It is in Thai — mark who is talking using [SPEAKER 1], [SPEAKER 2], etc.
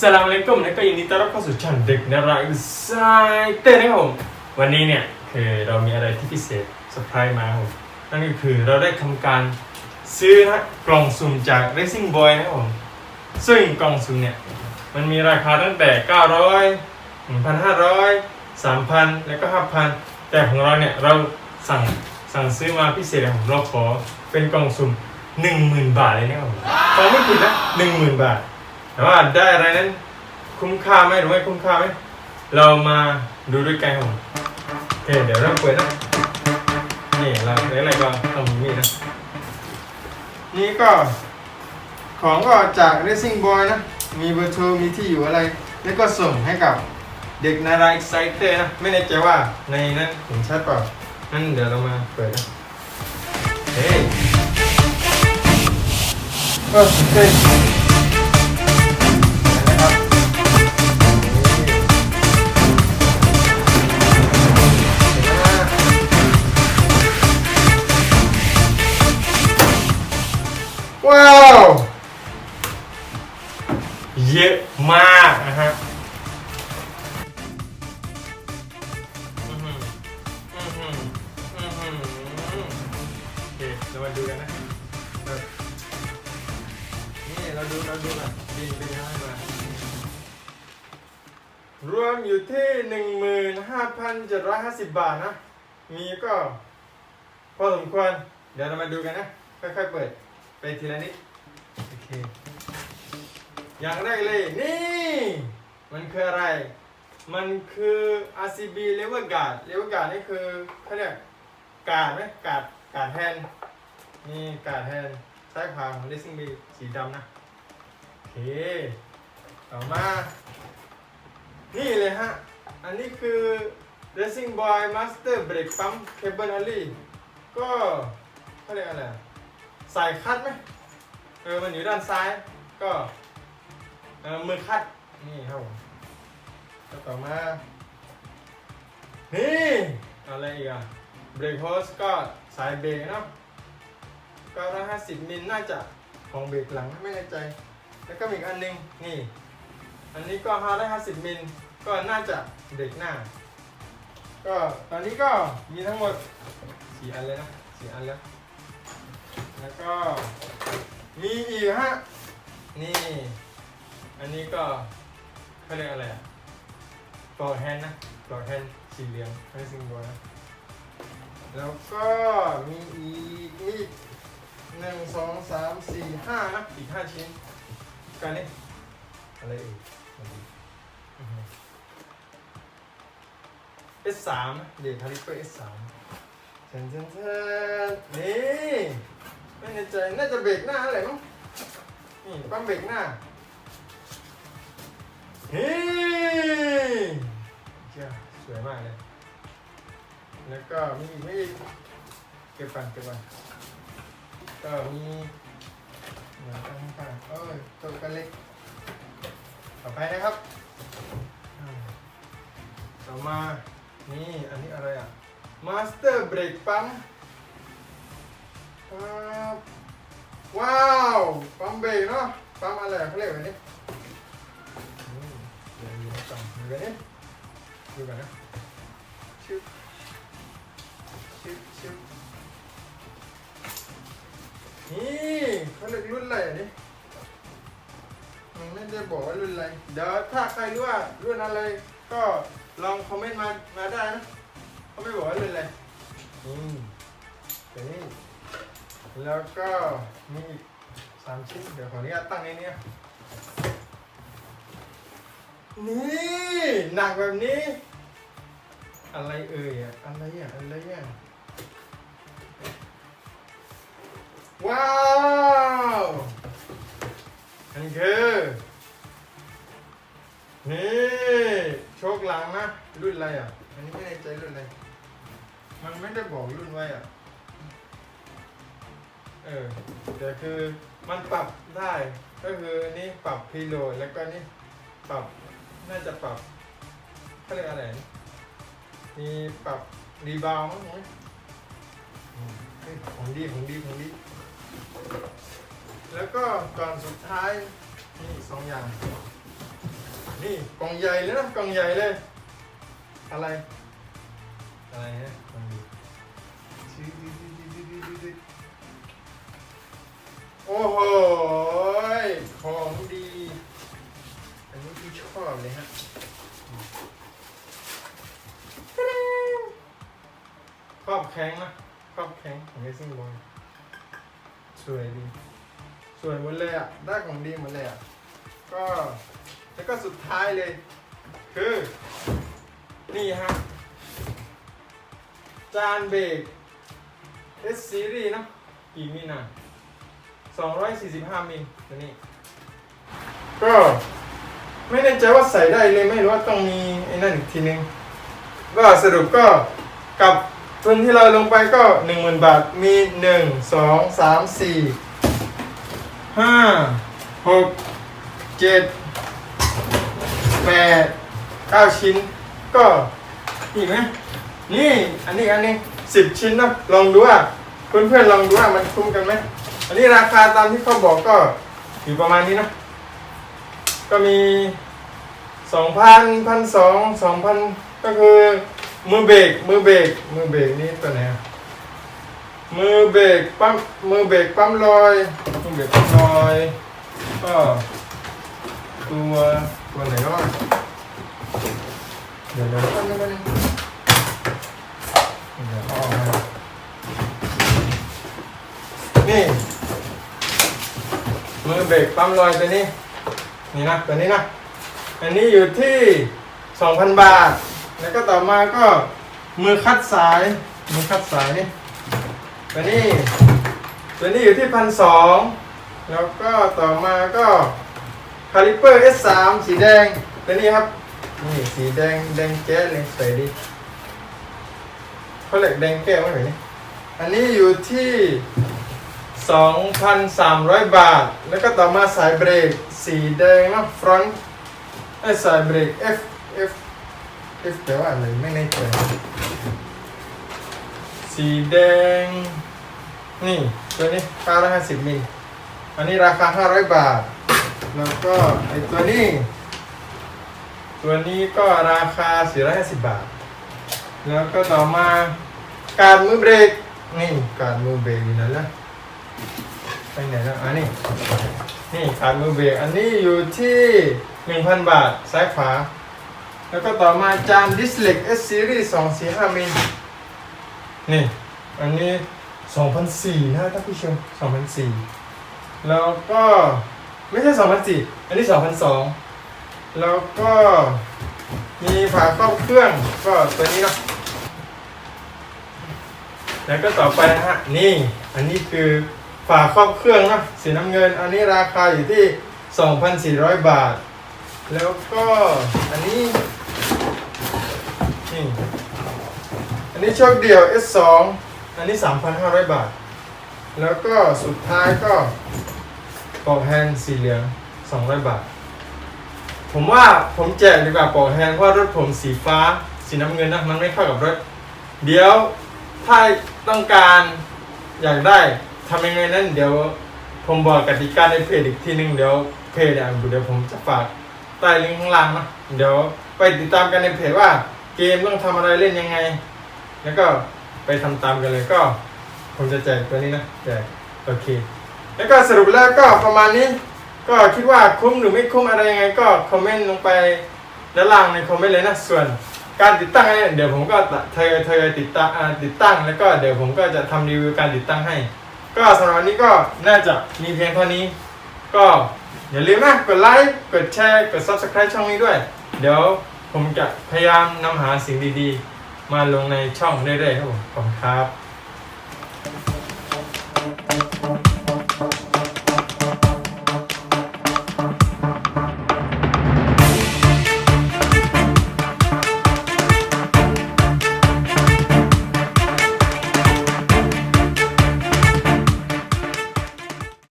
[SPEAKER 1] สลามอะลัยกุมและก็ยินดีต้อนรับเข้าสู่ช่องเด็กนาราอิสายเต้นนะครับผมวันนี้เนี่ยคือเรามีอะไรที่พิเศษเซอร์ไพรส์มาครับนั่นก็คือเราได้ทำการซื้อนะกล่องสุ่มจาก Racing Boy นะครับผมซึ่งกล่องสุ่มเนี่ยมันมีราคาตั้งแต่ 900 1,500 3,000 แล้วก็ 5,000 แต่ของเราเนี่ยเราสั่งสั่งซื้อมาพิเศษเลยผมเราขอเป็นกล่องสุ่ม 10,000 บาทเลยนะครับผมฟังไม่ผิดนะ 10,000 บาท แต่ว่าได้อะไรนั้นคุ้มค่าไหมหรือไม่คุ้มค่าไหมเรามาดูด้วยกันผมโอเคเดี๋ยวเริ่มเปิดนะนี่เราได้อะไรก็ทำนี่นะนี่ก็ ของก็จาก Racing Boy นะ มีเบอร์โทรมีที่อยู่อะไร แล้วก็ส่งให้กับเด็กนารา Exciter นะ ไม่แน่ใจว่าในนั้นเห็นชัดเปล่านั่นเดี๋ยวเรามาเปิดนะเฮ้ยโอเค เยอะมากนะฮะอื้อหืออื้อหืออื้อหือโอเคเรามาดูกันนะเออนี่เราดูเราดูอะบินเป็นยังไงมารวมอยู่ที่หนึ่งหมื่นห้าพันเจ็ดร้อยห้าสิบบาทนะ มีก็ พอสมควร เดี๋ยวเรามาดูกันนะ ค่อยๆเปิด ไปทีละนิด โอเค อย่างแรกเลยนี่ มันคืออะไร มันคือ RCB Level Guard Level Guard นี่คือเขาเรียกการ์ดไหมการ์ดการ์ดแฮนนี่การ์ดแฮนซ้ายขวาของ Racing B สีดำนะโอเคต่อมา นี่เลยฮะ อันนี้คือ Racing Boy Master Brake Pump Cable Only ก็เขาเรียกอะไรอะสายคัดไหมเออ มันอยู่ด้านซ้าย ก็ ออมือคัดนี่ครับผมแล้วต่อมา นี่ อะไรอีกอะเบรกโฮสก็สายเบรกเนาะก็ร้อยห้าสิบมิลน่าจะของเบรกหลังไม่แน่ใจ แล้วก็มีอีกอันหนึงนี่ อันนี้ก็ห้าร้อยห้าสิบมิลก็น่าจะเบรกหน้า ก็ตอนนี้ก็มีทั้งหมดสี่อันเลยนะสี่อันแล้ว แล้วก็มีอีกฮะนี่ อันนี้ก็เขาเรียกอะไรอะปลอกแฮนด์นะปลอกแฮนด์สีเหลืองไม่ซิงบอลนะ แล้วก็มีอีกมีอีกหนึ่งสองสามสี่ห้านะอีกห้าชิ้นกันนี่อะไรอีกมาดูอือฮึ S3 นะเดี๋ยวคาลิเปอร์ S3 เทนเทนเทนนี่ไม่แน่ใจน่าจะเบรกหน้าอะไรมั้งนี่ปั๊มเบรกหน้า แล้วก็มีไม่อีเก็บก่นเก็บก่นก็มีเหมือนกันข้างๆเอ้ยตัวกันเล็ก ต่อไปนะครับต่อมานี่อันนี้อะไรอะ Master Brake Pump ครับว้าวปั๊มเบรกเนาะปั๊มอะไรเขาเรียกว่านี้เดี๋ยวดูก่อนดูกันนี่ดูกันนะชึบ ชึบชึบนี่เขาเรียกรุ่นอะไรอันนี้มันไม่ได้บอกว่ารุ่นอะไร เดี๋ยวถ้าใครรู้ว่ารุ่นอะไรก็ลองคอมเมนต์มามาได้นะเขาไม่บอกว่ารุ่นอะไรอืมแต่นี่แล้วก็มีอีกสามชิ้นเดี๋ยวขออนุญาตตั้งในนี้นะนี่หนักแบบนี้ อะไรเอ่ยอะอะไรอะอะไรอะ ว้าวอันนี้คือ นี่โชคหลังนะ รุ่นอะไรอะ อันนี้ไม่แน่ใจรุ่นอะไร มันไม่ได้บอกรุ่นไว้อะ เออแต่คือมันปรับได้ ก็คือนี่ปรับพีโหลดแล้วก็นี่ปรับน่าจะปรับเขาเรียกอะไรนะมีปรับรีบาวมั้งเนี่ยอืมเฮ้ยของดีของดีของดี แล้วก็ก่อนสุดท้ายนี่สองอย่าง นี่กล่องใหญ่เลยนะกล่องใหญ่เลย อะไรอะไรฮะกล่องดีโอ้โหของดี อันนี้พี่ชอบเลยฮะครอบแข็งนะครอบแข็ง Amazing Boy สวยดี สวยหมดเลยอะ ได้ของดีหมดเลยอะ ก็แล้วก็สุดท้ายเลย คือ นี่ฮะ จานเบรก S Series นะกี่มิลนะ245 มิลตัวนี้ ก็ไม่แน่ใจว่าใส่ได้เลยไม่รู้ว่าต้องมีไอ้นั่นอีกทีนึง ก็สรุปก็กับ ทุนที่เราลงไปก็ 10,000 บาท มี 1 2 3 4 5 6 7แปดเก้าชิ้น ก็นี่ไหมนี่อันนี้อันนี้สิบชิ้นนะลองดูว่าเพื่อนเพื่อนๆลองดูว่ามันคุ้มกันไหมอันนี้ราคาตามที่เขาบอกก็อยู่ประมาณนี้นะ ก็มีสองพันพันสองสองพันก็คือ มือเบรกมือเบรกมือเบรกนี่ตัวไหนอะมือเบรกปั๊มมือเบรกปั๊มลอยมือเบรกปั๊มลอยก็ตัวตัวไหนก็เดี๋ยวเดี๋ยวแป๊บนึงแป๊บนึงเดี๋ยวเอาออกมานี่มือเบรกปั๊มลอยตัวนี้นี่นะตัวนี้นะอันนี้อยู่ที่2,000บาท แล้วก็ต่อมาก็มือคัดสายมือคัดสายนี่ตัวนี้ตัวนี้อยู่ที่พันสองแล้วก็ต่อมาก็คาลิเปอร์ S3 สีแดงตัวนี้ครับนี่สีแดงแดงแจ๊เลยสวยดีเขาเรียกแดงแก้วไหมเนี่อันนี้อยู่ที่ 2,300 บาท แล้วก็ต่อมาสายเบรกสีแดงนะฟรอนต์ไอสายเบรก F F F แปลว่าอะไรไม่แน่ใจสีแดง นี่ตัวนี้ 950มิลอันนี้ราคา 500 บาท แล้วก็ไอตัวนี้ ตัวนี้ก็ราคา 450 บาท แล้วก็ต่อมาการมือเบรก นี่การมือเบรกอยู่นั่นแหละไปไหนแล้วอันนี้นี่การมือเบรกอันนี้อยู่ที่ 1,000 บาทซ้ายขวา แล้วก็ต่อมาจานดิสเล็ก S Series 245มิลนี่ อันนี้2,004นะท่านผู้ชม2,004แล้วก็ไม่ใช่2,004อันนี้2,002แล้วก็มีฝาครอบเครื่องก็ตัวนี้เนาะแล้วก็ต่อไปนะฮะนี่ อันนี้คือฝาครอบเครื่องนะสีน้ำเงิน อันนี้ราคาอยู่ที่ 2,400 บาท แล้วก็อันนี้ นี่อันนี้โชคเดี่ยว S2 อันนี้ 3,500 บาท แล้วก็สุดท้ายก็ปลอกแฮนด์สีเหลือง 200 บาท ผมว่าผมแจกดีกว่าปลอกแฮนด์เพราะรถผมสีฟ้าสีน้ำเงินนะมันไม่เข้ากับรถ เดี๋ยวถ้าต้องการอยากได้ทำยังไงนั้นเดี๋ยวผมบอกกติกาในเพจอีกทีหนึงเดี๋ยวเพจเนี่ยเดี๋ยวผมจะฝากใต้ลิงก์ข้างล่างนะเดี๋ยวไปติดตามกันในเพจว่า เกมต้องทำอะไรเล่นยังไง แล้วก็ไปทำตามกันเลยก็ผมจะแจกตัวนี้นะแจกโอเค แล้วก็สรุปแล้วก็ประมาณนี้ ก็คิดว่าคุ้มหรือไม่คุ้มอะไรยังไง ก็คอมเมนต์ลงไปด้านล่างในคอมเมนต์เลยนะส่วนการติดตั้งเนี่ยเดี๋ยวผมก็ทยอยทยอยติดตั้งติดตั้ง แล้วก็เดี๋ยวผมก็จะทำรีวิวการติดตั้งให้ ก็สำหรับวันนี้ก็น่าจะมีเพียงเท่านี้ ก็อย่าลืมนะกดไลค์กดแชร์กด subscribe ช่องนี้ด้วย เดี๋ยว ผมจะพยายามนำหาสิ่งดีๆ มาลงในช่องเรื่อยๆครับผมขอบคุณครับ